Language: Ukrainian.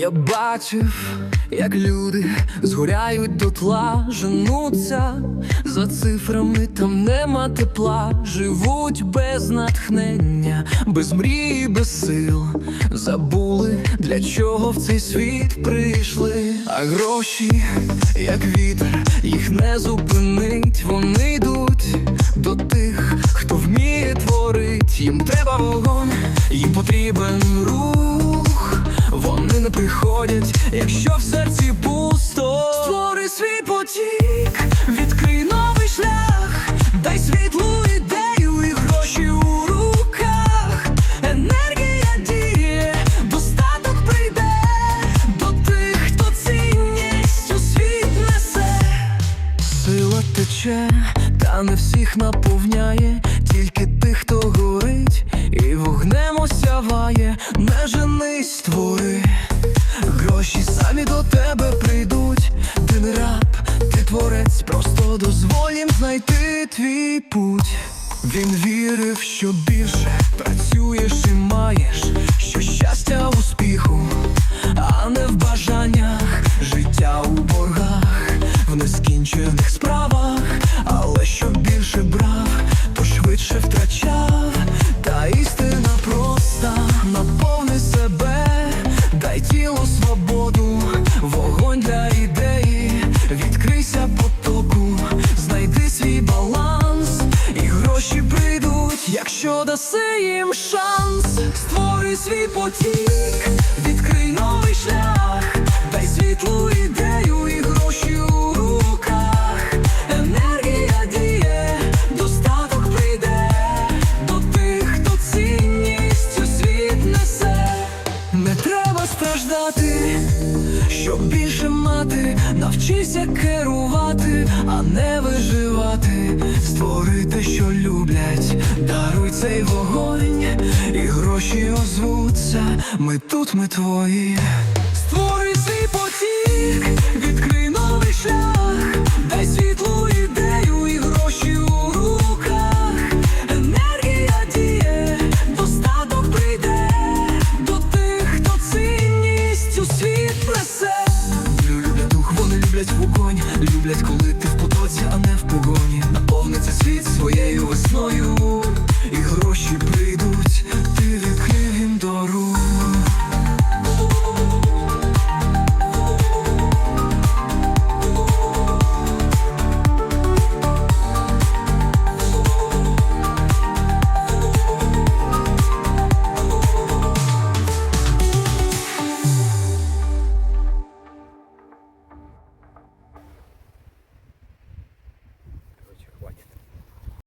Я бачив, як люди згоряють дотла, женуться за цифрами, там нема тепла, живуть без натхнення, без мрії, без сил. Забули, для чого в цей світ прийшли. А гроші, як вітер, їх не зупинить. Вони йдуть до тих, хто вміє творить. Їм треба вогонь, їм потрібен рух. Не приходять, якщо в серці пусто. Створи свій потік, відкрий новий шлях, дай світлу ідею і гроші у руках. Енергія діє, достаток прийде до тих, хто цінність у світ несе. Сила тече, та не всіх наповняє, їм знайти твій путь. Він вірив, що більше працюєш і маєш, що щастя успіху, а не в бажаннях, життя у боргах, в нескінчених справах, але що більше брав, то швидше втрачав, та істина проста, наповни себе, дай тілу свободу, вогонь для якщо даси їм шанс, створи свій потік, відкрий новий шлях, дай світлу ідею і гроші у руках, енергія діє, достаток прийде до тих, хто цінність у світ несе. Не треба страждати, щоб більше мати, навчися керувати, а не виживати, Розпали цей вогонь, і гроші озвуться. Ми тут, ми твої. Створи свій потік, відкрий новий шлях, дай світлу ідею і гроші у руках. Енергія діє, достаток прийде до тих, хто цінність у світ несе. Люблять дух, вони люблять вогонь, люблять коли.